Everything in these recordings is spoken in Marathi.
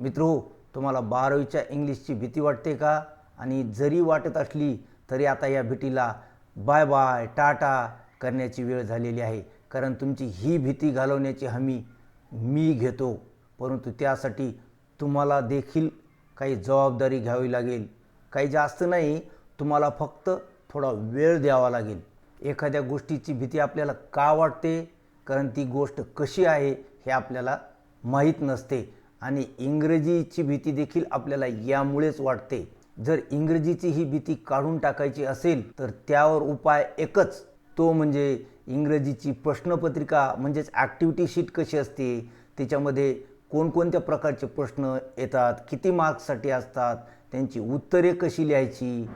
मित्रो तुम्हाला बारावीच्या इंग्लिशची भीती वाटते का? आणि जरी वाटत असली तरी आता या भीतीला बाय बाय टाटा करण्याची वेळ झालेली आहे. कारण तुमची ही भीती घालवण्याची हमी मी घेतो. परंतु त्यासाठी तुम्हाला देखील काही जबाबदारी घ्यावी लागेल. काही जास्त नाही तुम्हाला फक्त थोडा वेळ द्यावा लागेल. एखाद्या गोष्टीची भीती आपल्याला का वाटते? कारण ती गोष्ट कशी आहे हे आपल्याला माहीत नसते. आणि इंग्रजीची भीती देखील आपल्याला यामुळेच वाटते. जर इंग्रजीची ही भीती काढून टाकायची असेल तर त्यावर उपाय एकच. तो म्हणजे इंग्रजीची प्रश्नपत्रिका म्हणजेच ॲक्टिव्हिटी शीट कशी असते त्याच्यामध्ये कोणकोणत्या प्रकारचे प्रश्न येतात किती मार्क्ससाठी असतात त्यांची उत्तरे कशी लिहायची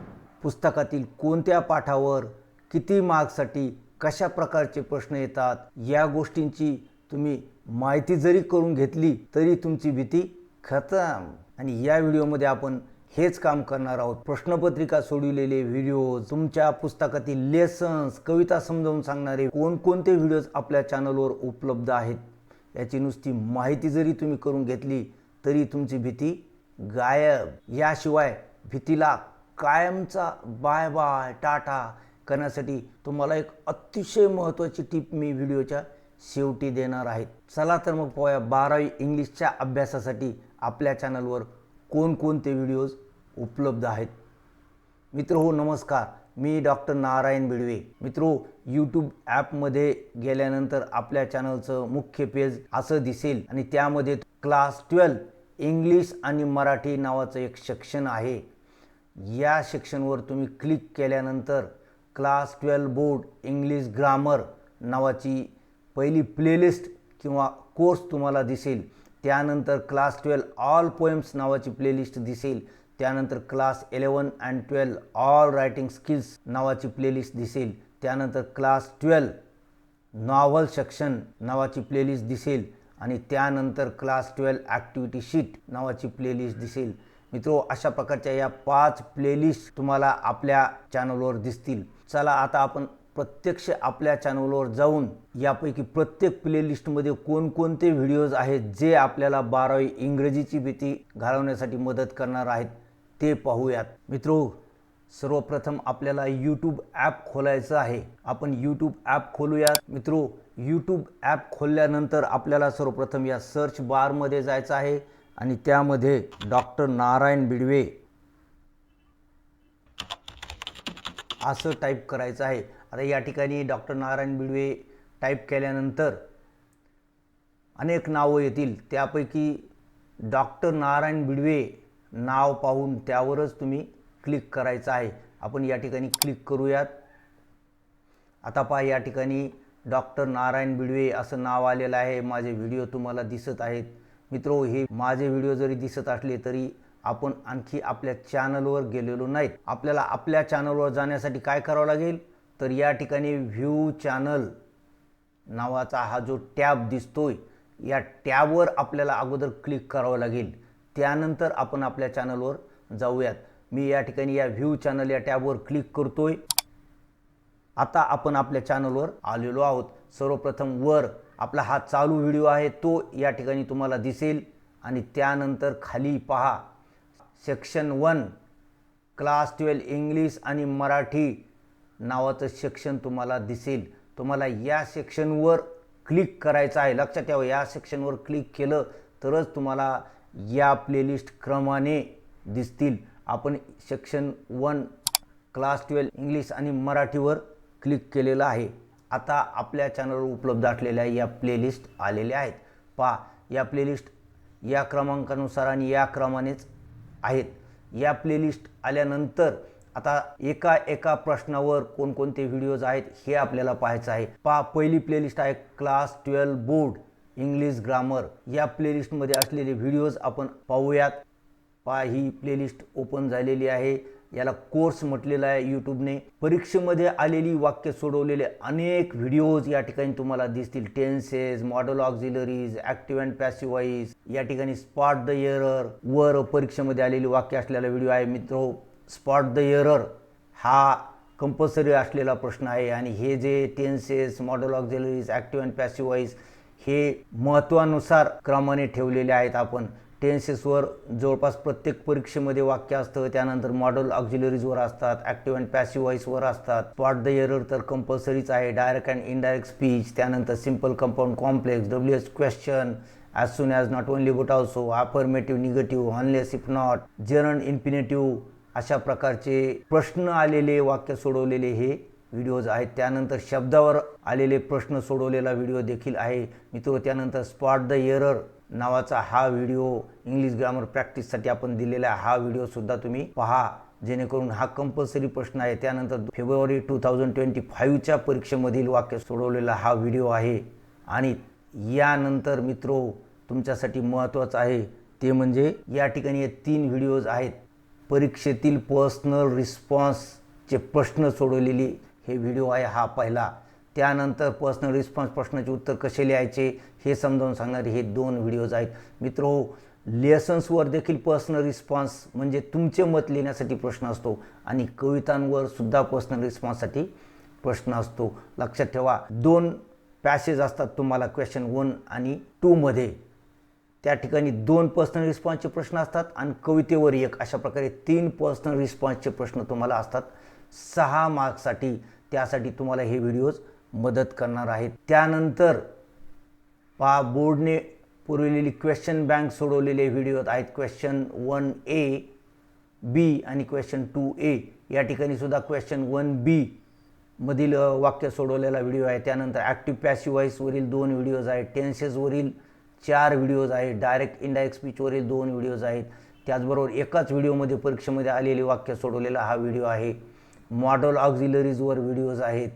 पुस्तकातील कोणत्या पाठावर किती मार्क्ससाठी कशा प्रकारचे प्रश्न येतात या गोष्टींची तुम्ही माहिती जरी करून घेतली तरी तुमची भीती खतम. आणि या व्हिडिओमध्ये आपण हेच काम करणार आहोत. प्रश्नपत्रिका सोडविलेले व्हिडिओ तुमच्या पुस्तकातील लेसन्स कविता समजावून सांगणारे कोणकोणते व्हिडिओज आपल्या चॅनलवर उपलब्ध आहेत याची नुसती माहिती जरी तुम्ही करून घेतली तरी तुमची भीती गायब. याशिवाय भीतीला कायमचा बाय बाय टाटा करण्यासाठी तुम्हाला एक अतिशय महत्त्वाची टिप मी व्हिडिओच्या शेवटी देणार आहेत. चला तर मग पोया बारावी इंग्लिशच्या अभ्यासासाठी आपल्या चॅनलवर कोणकोणते व्हिडिओज उपलब्ध आहेत. मित्र हो नमस्कार. मी डॉक्टर नारायण बिडवे. मित्रो हो, यूट्यूब ॲपमध्ये गेल्यानंतर आपल्या चॅनलचं मुख्य पेज असं दिसेल आणि त्यामध्ये क्लास ट्वेल्व इंग्लिश आणि मराठी नावाचं एक सेक्शन आहे. या सेक्शनवर तुम्ही क्लिक केल्यानंतर class twelve board English grammar नावाची पहिली प्लेलिस्ट किंवा कोर्स तुम्हाला दिसेल. त्यानंतर क्लास ट्वेल्व ऑल पोएम्स नावाची प्लेलिस्ट दिसेल. त्यानंतर class eleven and twelve all writing skills नावाची प्लेलिस्ट दिसेल. त्यानंतर क्लास ट्वेल्व नॉव्हल सेक्शन नावाची प्लेलिस्ट दिसेल. आणि त्यानंतर क्लास ट्वेल्व ॲक्टिव्हिटी शीट नावाची प्लेलिस्ट दिसेल. मित्रो अशा प्रकारच्या या पाच प्लेलिस्ट तुम्हाला आपल्या चॅनलवर दिसतील. चला आता आपण प्रत्यक्ष आपल्या चॅनलवर जाऊन यापैकी प्रत्येक प्लेलिस्टमध्ये कोणकोणते व्हिडिओज आहेत जे आपल्याला बारावी इंग्रजीची भीती घालवण्यासाठी मदत करणार आहेत ते पाहूयात. मित्रो सर्वप्रथम आपल्याला यूट्यूब ॲप खोलायचं आहे. आपण यूट्यूब ॲप खोलूयात. मित्रो यूट्यूब ॲप खोलल्यानंतर आपल्याला सर्वप्रथम या सर्च बारमध्ये जायचं आहे आणि त्यामध्ये डॉक्टर नारायण बिडवे असं टाईप करायचं आहे. आता या ठिकाणी डॉक्टर नारायण बिडवे टाईप केल्यानंतर अनेक नावं येतील. त्यापैकी डॉक्टर नारायण बिडवे नाव पाहून त्यावरच तुम्ही क्लिक करायचं आहे. आपण या ठिकाणी क्लिक करूयात. आता पहा या ठिकाणी डॉक्टर नारायण बिडवे असं नाव आलेलं आहे. माझे व्हिडिओ तुम्हाला दिसत आहेत. मित्रो हे माझे व्हिडिओ जरी दिसत असले तरी आपण आणखी आपल्या चॅनलवर गेलेलो नाहीत. आपल्याला आपल्या चॅनलवर जाण्यासाठी काय करावं लागेल? तर या ठिकाणी व्ह्यू चॅनल नावाचा हा जो टॅब दिसतोय या टॅबवर आपल्याला अगोदर क्लिक करावं लागेल. त्यानंतर आपण आपल्या चॅनलवर जाऊयात. मी या ठिकाणी या व्ह्यू चॅनल या टॅबवर क्लिक करतोय. आता आपण आपल्या चॅनलवर आलेलो आहोत. सर्वप्रथम वर आपला हा चालू व्हिडिओ आहे तो या ठिकाणी तुम्हाला दिसेल. आणि त्यानंतर खाली पहा. Section one class twelve English आणि मराठी नावाचं सेक्शन तुम्हाला दिसेल. तुम्हाला या सेक्शनवर क्लिक करायचं आहे. लक्षात ठेवा या सेक्शनवर क्लिक केलं तरच तुम्हाला या प्लेलिस्ट क्रमाने दिसतील. आपण section one class twelve English आणि मराठीवर क्लिक केलेलं आहे. आता आपल्या चॅनलवर उपलब्ध असलेल्या या प्लेलिस्ट आलेल्या आहेत. पहा या प्लेलिस्ट या क्रमांकानुसार आणि या क्रमानेच आहेत. या प्लेलिस्ट आल्यानंतर आता एका एका प्रश्नावर कोणकोणते व्हिडिओज आहेत हे आपल्याला पाहायचं आहे. पहा पहिली प्लेलिस्ट आहे class twelve board English grammar या प्लेलिस्टमध्ये असलेले व्हिडिओज आपण पाहूयात. पहा ही प्लेलिस्ट ओपन झालेली आहे. याला कोर्स म्हटलेला आहे यूट्यूबने परीक्षेमध्ये आलेली वाक्य सोडवलेले अनेक व्हिडिओज या ठिकाणी तुम्हाला दिसतील. Tenses modal auxiliaries active and passive voice या ठिकाणी स्पॉट द एरर वर परीक्षेमध्ये आलेली वाक्य असलेला व्हिडिओ आहे. मित्र स्पॉट द एरर हा कंपल्सरी असलेला प्रश्न आहे. आणि हे जे tenses modal auxiliaries active and passive voice हे महत्त्वानुसार क्रमाने ठेवलेले आहेत आपण. टेन्सेसवर जवळपास प्रत्येक परीक्षेमध्ये वाक्य असतं. त्यानंतर मॉडल ऑक्झिलरीजवर असतात ॲक्टिव्ह अँड पॅसिव्ह व्हॉइसवर असतात. स्पॉट द एरर तर कंपल्सरीच आहे. डायरेक्ट अँड इनडायरेक्ट स्पीच त्यानंतर simple compound complex W H question as soon as not only but also affirmative negative unless if not gerund infinitive अशा प्रकारचे प्रश्न आलेले वाक्य सोडवलेले हे व्हिडिओज आहेत. त्यानंतर शब्दावर आलेले प्रश्न सोडवलेला व्हिडिओ देखील आहे. मित्र त्यानंतर स्पॉट द एरर नावाचा हा व्हिडिओ इंग्लिश ग्रामर प्रॅक्टिससाठी आपण दिलेला हा व्हिडिओसुद्धा तुम्ही पहा. जेणेकरून हा कंपल्सरी प्रश्न आहे. त्यानंतर फेब्रुवारी टू थाउजंड ट्वेंटी फाईव्हच्या परीक्षेमधील वाक्य सोडवलेला हा व्हिडिओ आहे. आणि यानंतर मित्रो तुमच्यासाठी महत्त्वाचं आहे. ते म्हणजे या ठिकाणी हे तीन व्हिडिओज आहेत. परीक्षेतील पर्सनल रिस्पॉन्सचे प्रश्न सोडवलेली हे व्हिडिओ आहे हा पहिला. त्यानंतर पर्सनल रिस्पॉन्स प्रश्नाचे उत्तर कसे लिहायचे? हे समजावून सांगणारे हे दोन व्हिडिओज आहेत. मित्र लेसन्सवर देखील पर्सनल रिस्पॉन्स म्हणजे तुमचे मत लिहिण्यासाठी प्रश्न असतो आणि कवितांवर सुद्धा पर्सनल रिस्पॉन्ससाठी प्रश्न असतो. लक्षात ठेवा दोन पॅसेज असतात तुम्हाला क्वेश्चन वन आणि टूमध्ये त्या ठिकाणी दोन पर्सनल रिस्पॉन्सचे प्रश्न असतात आणि कवितेवर एक. अशा प्रकारे तीन पर्सनल रिस्पॉन्सचे प्रश्न तुम्हाला असतात. सहा मार्क्ससाठी त्यासाठी तुम्हाला हे व्हिडिओज मदत करणार आहेत. त्यानंतर पहा बोर्डने पुरवलेली क्वेश्चन बँक सोडवलेले व्हिडिओत आहेत. क्वेश्चन वन ए बी आणि क्वेश्चन टू ए या ठिकाणी सुद्धा क्वेश्चन वन बी मधील वाक्य सोडवलेला व्हिडिओ आहे. त्यानंतर ॲक्टिव्ह पॅसिव्ह दोन व्हिडिओज आहेत. टेन्सेसवरील चार व्हिडिओज आहेत. डायरेक्ट इनडायरेक्ट स्पीचवरील दोन व्हिडिओज आहेत. त्याचबरोबर एकाच व्हिडिओमध्ये परीक्षेमध्ये आलेले वाक्य सोडवलेला हा व्हिडिओ आहे. मॉडल ऑक्झिलरीजवर व्हिडिओज आहेत.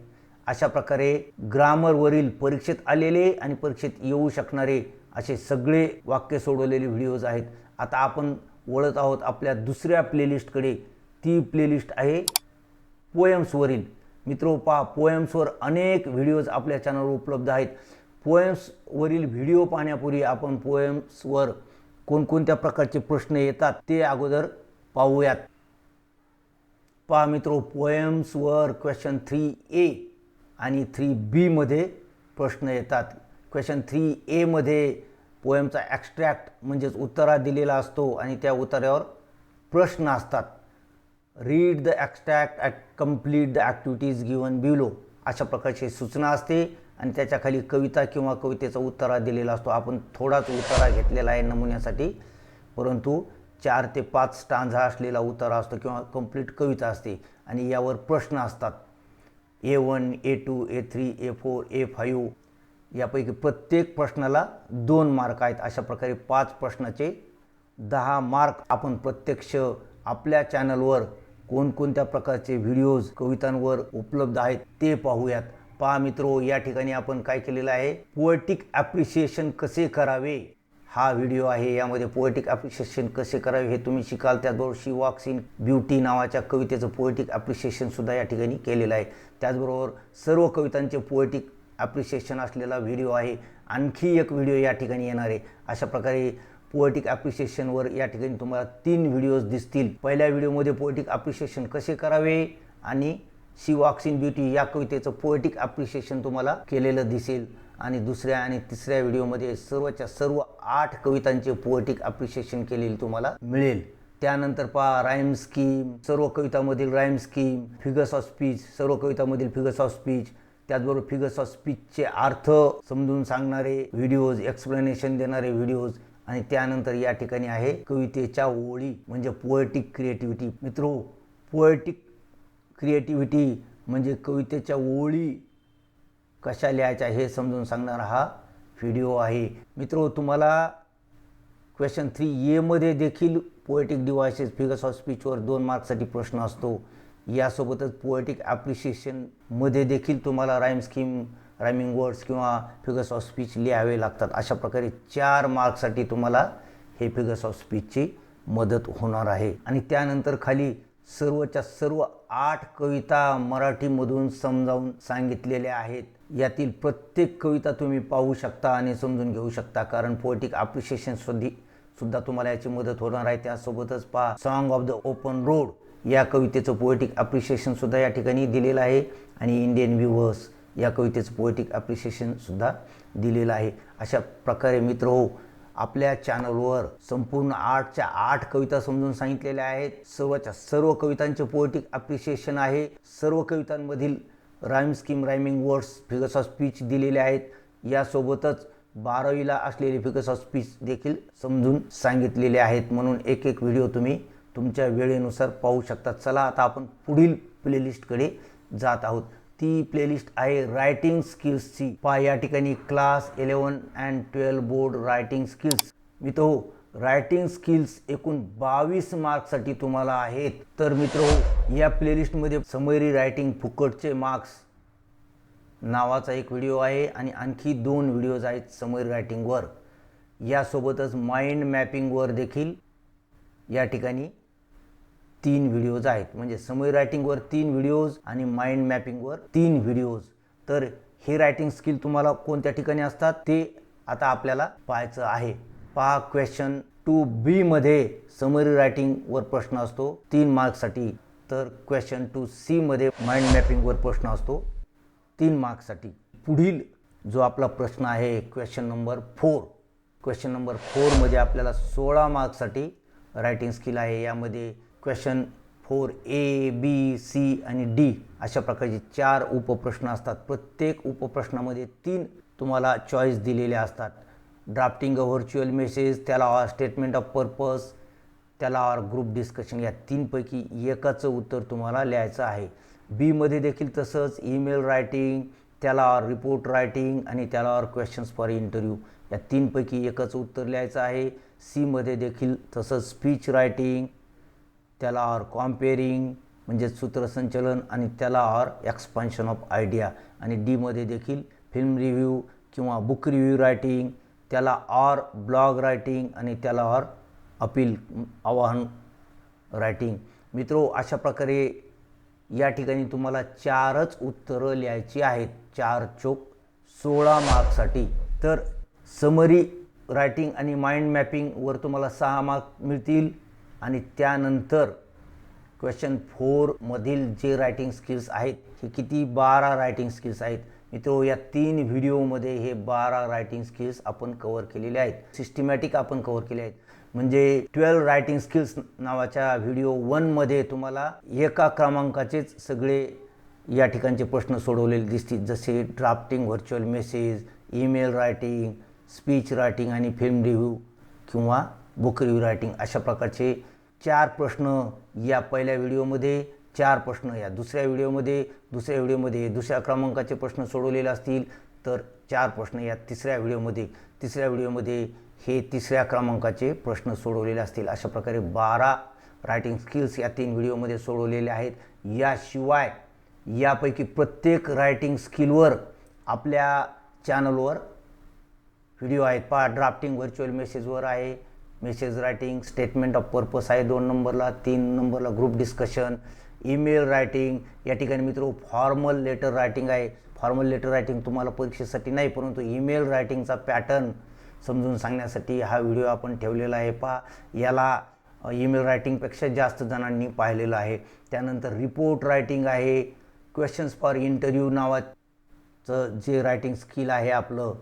अशा प्रकारे ग्रामरवरील परीक्षेत आलेले आणि परीक्षेत येऊ शकणारे असे सगळे वाक्य सोडवलेले व्हिडिओज आहेत. आता आपण वळत आहोत आपल्या दुसऱ्या प्लेलिस्टकडे. ती प्लेलिस्ट आहे पोएम्सवरील मित्रो पहा पोएम्सवर अनेक व्हिडिओज आपल्या चॅनलवर उपलब्ध आहेत. पोएम्सवरील व्हिडिओ पाहण्यापूर्वी आपण पोएम्सवर कोणकोणत्या प्रकारचे प्रश्न येतात ते अगोदर पाहूयात. पहा मित्रो पोएम्सवर क्वेश्चन थ्री ए आणि थ्री बीमध्ये प्रश्न येतात. क्वेश्चन थ्री एमध्ये पोएमचा ॲक्स्ट्रॅक्ट म्हणजेच उत्तरा दिलेला असतो आणि त्या उत्तरावर प्रश्न असतात. Read the extract and complete the activities given below अशा प्रकारची सूचना असते आणि त्याच्याखाली कविता किंवा कवितेचा उत्तरा दिलेला असतो. आपण थोडाच उत्तरा घेतलेला आहे नमुन्यासाठी. परंतु चार ते पाच स्टांझा असलेला उत्तरा असतो किंवा कंप्लीट कविता असते आणि यावर प्रश्न असतात. A one A two A three A four A five यापैकी प्रत्येक प्रश्नाला दोन मार्क आहेत. अशा प्रकारे पाच प्रश्नाचे दहा मार्क आपण प्रत्यक्ष आपल्या चॅनलवर कोणकोणत्या प्रकारचे व्हिडिओज कवितांवर उपलब्ध आहेत ते पाहूयात. पहा मित्रो या ठिकाणी आपण काय केलेलं आहे? पोएटिक ॲप्रिशिएशन कसे करावे? हा व्हिडिओ आहे यामध्ये पोएटिक ॲप्रिशिएशन कसे करावे हे तुम्ही शिकाल. त्याचबरोबर शी वॉक्स इन ब्युटी नावाच्या कवितेचं पोएटिक ॲप्रिशिएशनसुद्धा या ठिकाणी केलेलं आहे. त्याचबरोबर सर्व कवितांचे पोएटिक ॲप्रिशिएशन असलेला व्हिडिओ आहे. आणखी एक व्हिडिओ या ठिकाणी येणार आहे. अशा प्रकारे पोएटिक ॲप्रिशिएशनवर या ठिकाणी तुम्हाला तीन व्हिडिओज दिसतील. पहिल्या व्हिडिओमध्ये पोएटिक ॲप्रिशिएशन कसे करावे आणि शी वॉक्स इन ब्युटी या कवितेचं पोएटिक ॲप्रिशिएशन तुम्हाला केलेलं दिसेल. आणि दुसऱ्या आणि तिसऱ्या व्हिडिओमध्ये सर्वच्या सर्व आठ कवितांचे पोएटिक अप्रिशिएशन केलेले तुम्हाला मिळेल. त्यानंतर पहा राईम स्कीम सर्व कवितामधील rhyme scheme figures of speech सर्व कवितामधील फिगर्स ऑफ स्पीच त्याचबरोबर फिगर्स ऑफ स्पीचचे अर्थ समजून सांगणारे व्हिडिओज एक्सप्लेनेशन देणारे व्हिडिओज आणि त्यानंतर या ठिकाणी आहे कवितेच्या ओळी म्हणजे पोएटिक क्रिएटिव्हिटी मित्रो पोएटिक क्रिएटिव्हिटी म्हणजे कवितेच्या ओळी. कशा लिहायच्या हे समजून सांगणारा हा व्हिडिओ आहे. मित्रो तुम्हाला क्वेश्चन थ्री एमध्ये देखील पोएटिक डिव्हायसेस फिगर्स ऑफ स्पीचवर दोन मार्क्ससाठी प्रश्न असतो. यासोबतच पोएटिक ॲप्रिशिएशनमध्ये देखील तुम्हाला राईम स्कीम रायमिंग वर्ड्स किंवा फिगर्स ऑफ स्पीच लिहावे लागतात. अशा प्रकारे चार मार्क्ससाठी तुम्हाला हे फिगर्स ऑफ स्पीचची मदत होणार आहे. आणि त्यानंतर खाली सर्वच्या सर्व आठ कविता मराठीमधून समजावून सांगितलेल्या आहेत. यातील प्रत्येक कविता तुम्ही पाहू शकता आणि समजून घेऊ शकता. कारण पोएटिक अप्रिशिएशन सुद्धी सुद्धा तुम्हाला याची मदत होणार आहे. त्यासोबतच पहा song of the open road या कवितेचं पोएटिक अप्रिशिएशन सुद्धा या ठिकाणी दिलेलं आहे. आणि इंडियन व्ह्युअर्स या कवितेचं पोएटिक अप्रिशिएशन सुद्धा दिलेलं आहे. अशा प्रकारे मित्र हो आपल्या चॅनलवर संपूर्ण आठच्या आठ कविता समजून सांगितलेल्या आहेत. सर्वच्या सर्व कवितांचे पोएटिक अप्रिशिएशन आहे. सर्व कवितांमधील rhyme scheme rhyming words figures of speech दिलेले आहेत. यासोबतच बारावीला असलेले फिगर्स ऑफ स्पीच देखील समजून सांगितलेले आहेत. म्हणून एक एक व्हिडिओ तुम्ही तुमच्या वेळेनुसार पाहू शकता. चला आता आपण पुढील प्लेलिस्टकडे जात आहोत. ती प्लेलिस्ट आहे रायटिंग स्किल्सची. पहा या ठिकाणी class eleven and twelve board writing skills. मी तो रायटिंग स्किल्स एकूण बावीस मार्क्ससाठी तुम्हाला आहेत. तर मित्र हो या प्लेलिस्टमध्ये समरी रायटिंग फुकटचे मार्क्स नावाचा एक व्हिडिओ आहे आणि आणखी दोन व्हिडिओज आहेत समरी रायटिंगवर. यासोबतच माइंड मॅपिंगवर देखील या ठिकाणी तीन व्हिडिओज आहेत. म्हणजे समरी रायटिंगवर तीन व्हिडिओज आणि माइंड मॅपिंगवर तीन व्हिडिओज. तर हे रायटिंग स्किल तुम्हाला कोणत्या ठिकाणी असतात ते आता आपल्याला पाहायचं आहे. पहा क्वेश्चन टू बी मध्ये समरी रायटिंगवर प्रश्न असतो. तीन मार्क्ससाठी तर क्वेश्चन टू सी मध्ये माइंड मॅपिंगवर प्रश्न असतो. तीन मार्क्ससाठी पुढील जो आपला प्रश्न आहे question number four question number फोरमध्ये आपल्याला सोळा मार्क्ससाठी रायटिंग स्किल आहे. यामध्ये question four A B C आणि डी अशा प्रकारचे चार उपप्रश्न असतात. प्रत्येक उपप्रश्नामध्ये तीन तुम्हाला चॉईस दिलेल्या असतात. ड्राफ्टिंग अ व्हर्च्युअल मेसेज त्याला स्टेटमेंट ऑफ पर्पज त्याला और ग्रुप डिस्कशन या तीनपैकी एकाचं उत्तर तुम्हाला लिहायचं आहे. बीमध्ये देखील तसंच ईमेल रायटिंग त्याला और रिपोर्ट रायटिंग आणि त्याला और क्वेश्चन्स फॉर इंटरव्ह्यू या तीनपैकी एकच उत्तर लिहायचं आहे. सीमध्ये देखील तसंच स्पीच रायटिंग त्याला और कॉम्पेरिंग म्हणजे सूत्रसंचलन आणि त्याला और एक्सपान्शन ऑफ आयडिया आणि डीमध्ये देखील फिल्म रिव्ह्यू किंवा बुक रिव्ह्यू रायटिंग त्याला ऑर ब्लॉग रायटिंग आणि त्याला ऑर अपील आवाहन रायटिंग मित्रो अशा प्रकारे या ठिकाणी तुम्हाला चारच उत्तरं लिहायची आहेत. चार चोक सोळा मार्कसाठी. तर समरी रायटिंग आणि माइंड मॅपिंगवर तुम्हाला सहा मार्क मिळतील. आणि त्यानंतर क्वेश्चन फोरमधील जे रायटिंग स्किल्स आहेत हे किती बारा रायटिंग स्किल्स आहेत मित्र या तीन व्हिडिओमध्ये हे बारा रायटिंग स्किल्स आपण कवर केलेले आहेत. सिस्टमॅटिक आपण कवर केले आहेत. म्हणजे ट्वेल्व रायटिंग स्किल्स नावाच्या व्हिडिओ वनमध्ये तुम्हाला एका क्रमांकाचेच सगळे या ठिकाणचे प्रश्न सोडवलेले दिसतील. जसे drafting virtual message email writing speech writing आणि फिल्म रिव्ह्यू किंवा बुक रिव्ह्यू रायटिंग अशा प्रकारचे चार प्रश्न या पहिल्या व्हिडिओमध्ये चार प्रश्न या दुसऱ्या व्हिडिओमध्ये दुसऱ्या व्हिडिओमध्ये दुसऱ्या क्रमांकाचे प्रश्न सोडवलेले असतील तर चार प्रश्न या तिसऱ्या व्हिडिओमध्ये तिसऱ्या व्हिडिओमध्ये हे तिसऱ्या क्रमांकाचे प्रश्न सोडवलेले असतील. अशा प्रकारे बारा रायटिंग स्किल्स या तीन व्हिडिओमध्ये सोडवलेले आहेत. याशिवाय यापैकी प्रत्येक रायटिंग स्किलवर आपल्या चॅनलवर व्हिडिओ आहेत. पहा ड्राफ्टिंग व्हर्च्युअल मेसेजवर आहे. Message writing statement of purpose आहे दोन नंबरला तीन नंबरला ग्रुप डिस्कशन ईमेल रायटिंग या ठिकाणी मित्र फॉर्मल लेटर रायटिंग आहे. फॉर्मल लेटर रायटिंग तुम्हाला परीक्षेसाठी नाही परंतु ईमेल रायटिंगचा पॅटर्न समजून सांगण्यासाठी हा व्हिडिओ आपण ठेवलेला आहे. पहा याला ईमेल रायटिंगपेक्षा जास्त जणांनी पाहिलेलं आहे. त्यानंतर रिपोर्ट रायटिंग आहे. क्वेश्चन्स फॉर इंटरव्ह्यू नावाचं जे रायटिंग स्किल आहे आपलं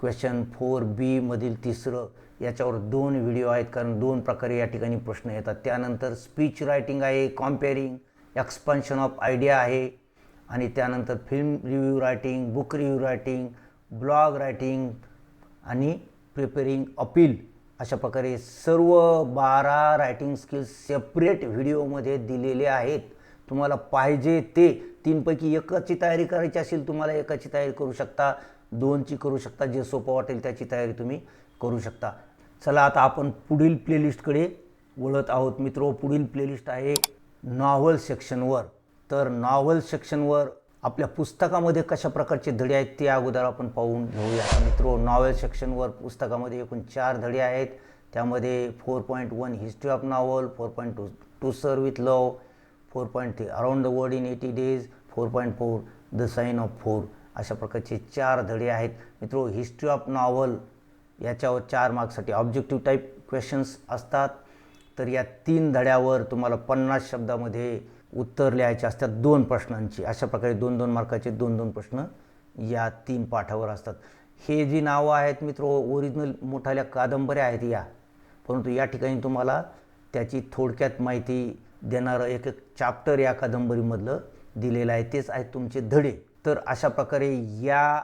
क्वेश्चन फोर बीमधील तिसरं याच्यावर दोन व्हिडिओ आहेत. कारण दोन प्रकारे या ठिकाणी प्रश्न येतात. त्यानंतर स्पीच रायटिंग आहे कॉम्पेरिंग एक्सपान्शन ऑफ आयडिया आहे. आणि त्यानंतर film review writing book review writing blog writing आणि प्रिपेरिंग अपील अशा प्रकारे सर्व बारा रायटिंग स्किल्स सेपरेट व्हिडिओमध्ये दिलेले आहेत. तुम्हाला पाहिजे ते तीनपैकी एकाची तयारी करायची असेल तुम्हाला एकाची तयारी करू शकता दोनची करू शकता जे सोपं वाटेल त्याची तयारी तुम्ही करू शकता. चला आता आपण पुढील प्लेलिस्टकडे वळत आहोत मित्रो. पुढील प्लेलिस्ट आहे नॉव्हल सेक्शनवर तर नॉव्हल सेक्शनवर आपल्या पुस्तकामध्ये कशा प्रकारचे धडे आहेत ते अगोदर आपण पाहून घेऊया. मित्रो नॉव्हल सेक्शनवर पुस्तकामध्ये एकूण चार धडे आहेत. त्यामध्ये four point one history of novel four point two to sir with love four point three around the world in eighty days four point four the sign of four अशा प्रकारचे चार धडे आहेत. मित्रो हिस्ट्री ऑफ नॉव्हल याच्यावर चार मार्क्ससाठी ऑब्जेक्टिव्ह टाईप क्वेश्चन्स असतात. तर या तीन धड्यावर तुम्हाला पन्नास शब्दामध्ये उत्तर लिहायचे असतात दोन प्रश्नांची. अशा प्रकारे दोन दोन मार्काचे दोन दोन प्रश्न या तीन पाठावर असतात. हे जी नावं आहेत मित्र ओरिजिनल मोठाल्या कादंबऱ्या आहेत या. परंतु या ठिकाणी तुम्हाला त्याची थोडक्यात माहिती देणारं एक एक चाप्टर या कादंबरीमधलं दिलेलं आहे. तेच आहेत तुमचे धडे. तर अशा प्रकारे या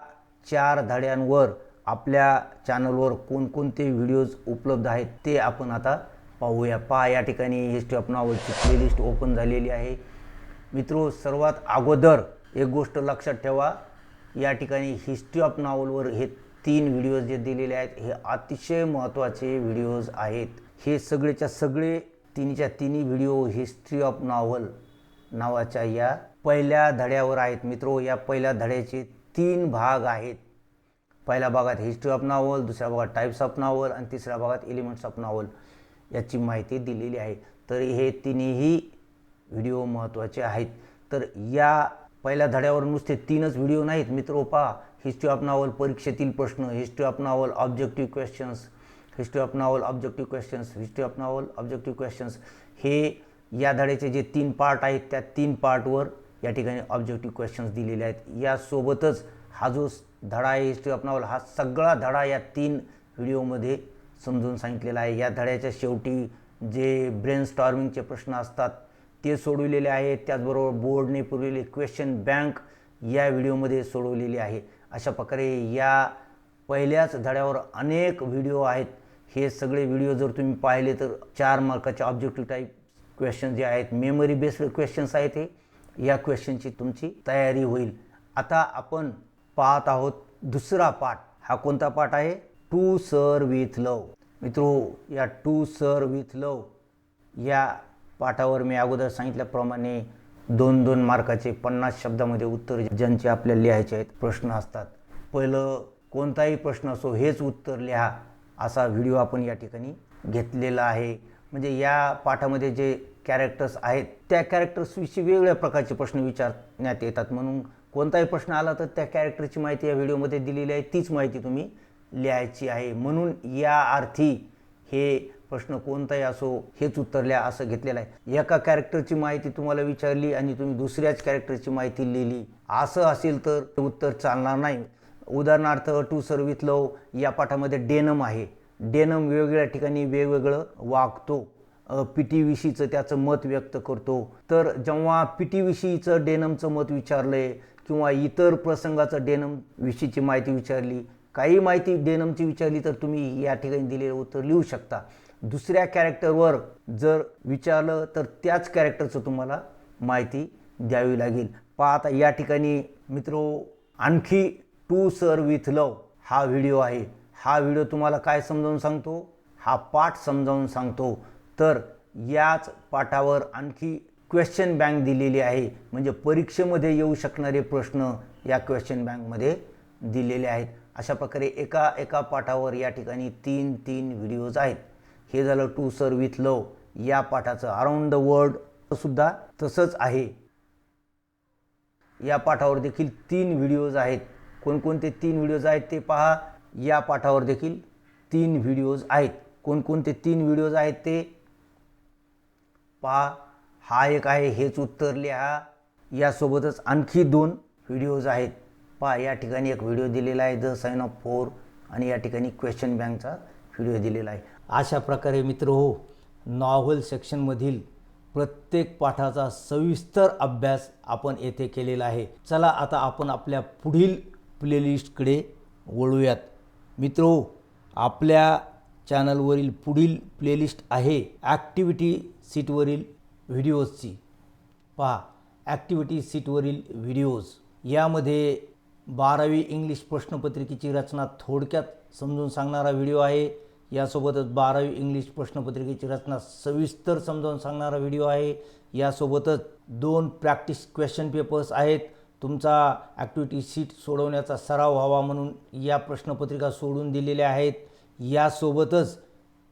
चार धड्यांवर आपल्या चॅनलवर कोणकोणते व्हिडिओज उपलब्ध आहेत ते आपण आता पाहूया. पहा या ठिकाणी हिस्ट्री ऑफ नॉवलची प्लेलिस्ट ओपन झालेली आहे. मित्रो सर्वात अगोदर एक गोष्ट लक्षात ठेवा. या ठिकाणी हिस्ट्री ऑफ नॉवलवर हे तीन व्हिडिओज जे दिलेले आहेत हे अतिशय महत्त्वाचे व्हिडिओज आहेत. हे सगळेच्या सगळे तिन्हीच्या तिन्ही व्हिडिओ हिस्ट्री ऑफ नॉवल नावाच्या या पहिल्या धड्यावर आहेत. मित्रो या पहिल्या धड्याचे तीन भाग आहेत. पहिल्या भागात हिस्ट्री ऑफ नॉवल दुसऱ्या भागात टाईप्स ऑफ नॉवल आणि तिसऱ्या भागात एलिमेंट्स ऑफ नॉवल याची माहिती दिलेली आहे. तर हे तिन्ही व्हिडिओ महत्त्वाचे आहेत. तर या पहिल्या धड्यावर नुसते तीनच व्हिडिओ नाहीत. मित्रो पहा हिस्ट्री ऑफ नॉवल परीक्षेतील प्रश्न history of novel objective questions history of novel objective questions history of novel objective questions हे या धड्याचे जे तीन पार्ट आहेत त्या तीन पार्टवर या ठिकाणी ऑब्जेक्टिव्ह क्वेश्चन्स दिलेले आहेत. यासोबतच हा जो धडा आहे हिस्ट्री ऑफ नॉवल हा सगळा धडा या तीन व्हिडिओमध्ये समजून सांगितलेलं आहे. या धड्याच्या शेवटी जे ब्रेन स्टॉर्मिंगचे प्रश्न असतात ते सोडविलेले आहेत. त्याचबरोबर बोर्डने पुरवलेले क्वेश्चन बँक या व्हिडिओमध्ये सोडवलेली आहे. अशा प्रकारे या पहिल्याच धड्यावर अनेक व्हिडिओ आहेत. हे सगळे व्हिडिओ जर तुम्ही पाहिले तर चार मार्काचे ऑब्जेक्टिव्ह टाईप क्वेश्चन जे आहेत मेमरी बेस्ड क्वेश्चन्स आहेत हे. या क्वेश्चनची तुमची तयारी होईल. आता आपण पाहत आहोत दुसरा पाठ. हा कोणता पाठ आहे? To sir with love. मित्रो या टू सर विथ लव या पाठावर मी अगोदर सांगितल्याप्रमाणे दोन दोन मार्काचे पन्नास शब्दामध्ये उत्तर ज्यांचे आपल्याला लिहायचे आहेत प्रश्न असतात. पहिलं कोणताही प्रश्न असो हेच उत्तर लिहा असा व्हिडिओ आपण या ठिकाणी घेतलेला आहे. म्हणजे या पाठामध्ये जे कॅरेक्टर्स आहेत त्या कॅरेक्टर्सविषयी वेगवेगळ्या प्रकारचे प्रश्न विचारण्यात येतात. म्हणून कोणताही प्रश्न आला तर त्या कॅरेक्टरची माहिती या व्हिडिओमध्ये दिलेली आहे तीच माहिती तुम्ही लिहायची आहे. म्हणून या अर्थी हे प्रश्न कोणताही असो हेच उत्तर असं घेतलेलं आहे. एका कॅरेक्टरची माहिती तुम्हाला विचारली आणि तुम्ही दुसऱ्याच कॅरेक्टरची माहिती लिहिली. असं असेल तर उत्तर चालणार नाही. उदाहरणार्थ टू सर्विथ लव या पाठामध्ये डेनम आहे. डेनम वेगवेगळ्या ठिकाणी वेगवेगळं वागतो. पी टी विषयीचं त्याचं मत व्यक्त करतो. तर जेव्हा पी टी विषयीचं डेनमचं मत विचारलं आहे किंवा इतर प्रसंगाचं डेनम विषयीची माहिती विचारली काही माहिती डेनमची विचारली तर तुम्ही या ठिकाणी दिलेलं उत्तर लिहू शकता. दुसऱ्या कॅरेक्टरवर जर विचारलं तर त्याच कॅरेक्टरचं तुम्हाला माहिती द्यावी लागेल. पहा आता या ठिकाणी मित्रो आणखी टू सर विथ लव हा व्हिडिओ आहे. हा व्हिडिओ तुम्हाला काय समजावून सांगतो? हा पाठ समजावून सांगतो. तर याच पाठावर आणखी क्वेश्चन बँक दिलेली आहे. म्हणजे परीक्षेमध्ये येऊ शकणारे प्रश्न या क्वेश्चन बँकमध्ये दिलेले आहेत. अशा प्रकारे एका एका पाठावर या ठिकाणी तीन तीन व्हिडिओज आहेत. हे झालं टू सर विथ लव या पाठाचं अराउंड द वर्ल्ड सुद्धा तसंच आहे. या पाठावर देखील तीन व्हिडिओज आहेत. कोणकोणते तीन व्हिडिओज आहेत ते पहा. या पाठावर देखील तीन व्हिडिओज आहेत. कोणकोणते तीन व्हिडिओज आहेत ते पहा. हा एक आहे हेच उत्तर लिहा. यासोबतच आणखी दोन व्हिडिओज आहेत. पहा या ठिकाणी एक व्हिडिओ दिलेला आहे द साइन ऑफ फोर आणि या ठिकाणी क्वेश्चन बँकचा व्हिडिओ दिलेला आहे. अशा प्रकारे मित्र हो नॉव्हल सेक्शनमधील प्रत्येक पाठाचा सविस्तर अभ्यास आपण येथे केलेला आहे. चला आता आपण आपल्या पुढील प्लेलिस्टकडे वळूयात. मित्रो हो, आपल्या चॅनलवरील पुढील प्लेलिस्ट आहे ॲक्टिव्हिटी सीटवरील व्हिडिओजची पहा ॲक्टिव्हिटी सीटवरील व्हिडिओज यामध्ये बारावी इंग्लिश प्रश्नपत्रिकेची रचना थोडक्यात समजून सांगणारा व्हिडिओ आहे. यासोबतच बारावी इंग्लिश प्रश्नपत्रिकेची रचना सविस्तर समजावून सांगणारा व्हिडिओ आहे. यासोबतच दोन प्रॅक्टिस क्वेश्चन पेपर्स आहेत. तुमचा ॲक्टिव्हिटी सीट सोडवण्याचा सराव व्हावा म्हणून या प्रश्नपत्रिका सोडून दिलेल्या आहेत. यासोबतच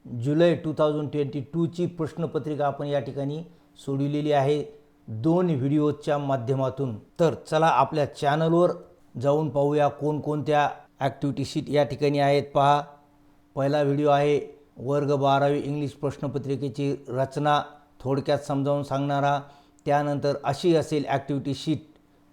जुलै टू थाउजंड ट्वेंटी टूची प्रश्नपत्रिका आपण या ठिकाणी सोडविलेली आहे. दोन व्हिडिओच्या माध्यमातून. तर चला आपल्या चॅनलवर जाऊन पाहूया कोणकोणत्या ॲक्टिव्हिटी शीट या ठिकाणी आहेत. पहा पहिला व्हिडिओ आहे वर्ग बारावी इंग्लिश प्रश्नपत्रिकेची रचना थोडक्यात समजावून सांगणारा. त्यानंतर अशी असेल ॲक्टिव्हिटी शीट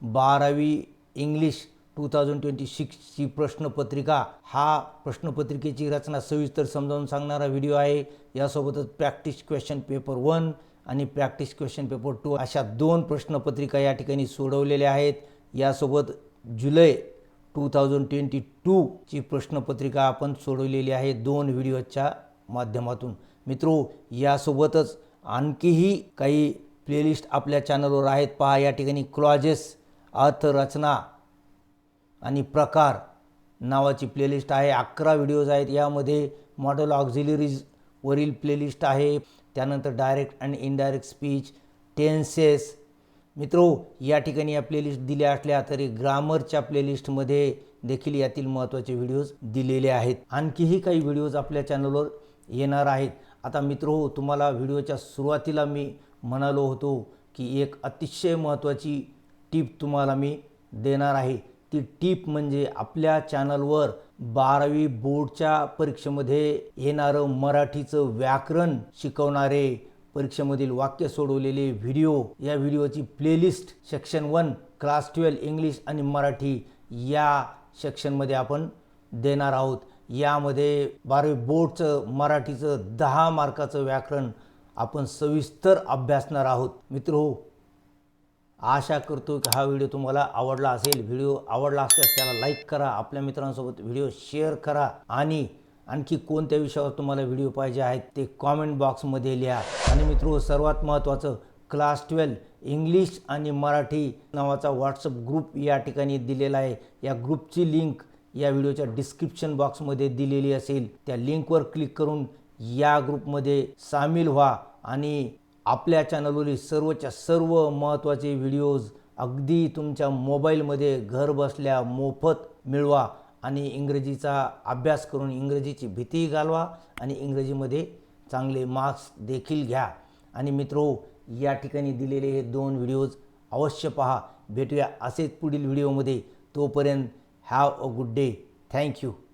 बारावी इंग्लिश टू थाउजंड ट्वेंटी सिक्सची प्रश्नपत्रिका. हा प्रश्नपत्रिकेची रचना सविस्तर समजावून सांगणारा व्हिडिओ आहे. यासोबतच प्रॅक्टिस क्वेश्चन पेपर वन आणि प्रॅक्टिस क्वेश्चन पेपर टू अशा दोन प्रश्नपत्रिका या ठिकाणी सोडवलेल्या आहेत. यासोबत जुलै टू थाउजंड ट्वेंटी टूची प्रश्नपत्रिका आपण सोडवलेली आहे दोन व्हिडिओच्या माध्यमातून. मित्रो यासोबतच आणखीही काही प्लेलिस्ट आपल्या चॅनलवर आहेत. पहा या ठिकाणी क्लॉजेस अर्थरचना आणि प्रकार नावाची प्लेलिस्ट आहे. अकरा व्हिडिओज आहेत. यामध्ये मॉडेल ऑक्झिलरीजवरील प्लेलिस्ट आहे. त्यानंतर direct and indirect speech tenses मित्रो या ठिकाणी या प्लेलिस्ट दिल्या असल्या तरी ग्रामरच्या प्लेलिस्टमध्ये देखील यातील महत्त्वाचे व्हिडिओज दिलेले आहेत. आणखीही काही व्हिडिओज आपल्या चॅनलवर येणार आहेत. आता मित्रो तुम्हाला व्हिडिओच्या सुरुवातीला मी म्हणालो होतो की एक अतिशय महत्त्वाची टीप तुम्हाला मी देणार आहे. ती टीप म्हणजे आपल्या चॅनलवर बारावी बोर्डच्या परीक्षेमध्ये येणारं मराठीचं व्याकरण शिकवणारे परीक्षेमधील वाक्य सोडवलेले व्हिडिओ या व्हिडिओची playlist section one class twelve English आणि मराठी या सेक्शनमध्ये आपण देणार आहोत. यामध्ये बारावी बोर्डचं मराठीचं दहा मार्काचं व्याकरण आपण सविस्तर अभ्यासणार आहोत. मित्र हो आशा करतो की हा व्हिडिओ तुम्हाला आवडला असेल. व्हिडिओ आवडला असल्यास त्याला लाईक करा आपल्या मित्रांसोबत व्हिडिओ शेअर करा आणि आणखी कोणत्या विषयावर तुम्हाला व्हिडिओ पाहिजे आहेत ते कॉमेंट बॉक्समध्ये लिहा. आणि मित्र सर्वात महत्त्वाचं क्लास ट्वेल्व इंग्लिश आणि मराठी नावाचा व्हॉट्सअप ग्रुप या ठिकाणी दिलेला आहे. या ग्रुपची लिंक या व्हिडिओच्या डिस्क्रिप्शन बॉक्समध्ये दिलेली असेल. त्या लिंकवर क्लिक करून या ग्रुपमध्ये सामील व्हा आणि आपल्या चॅनलवरील सर्वच्या सर्व महत्त्वाचे व्हिडिओज अगदी तुमच्या मोबाईलमध्ये घर बसल्या मोफत मिळवा. आणि इंग्रजीचा अभ्यास करून इंग्रजीची भीती घालवा आणि इंग्रजीमध्ये चांगले मार्क्स देखील घ्या. आणि मित्रो या ठिकाणी दिलेले हे दोन व्हिडिओज अवश्य पहा. भेटूया असेच पुढील व्हिडिओमध्ये. तोपर्यंत have a good day thank you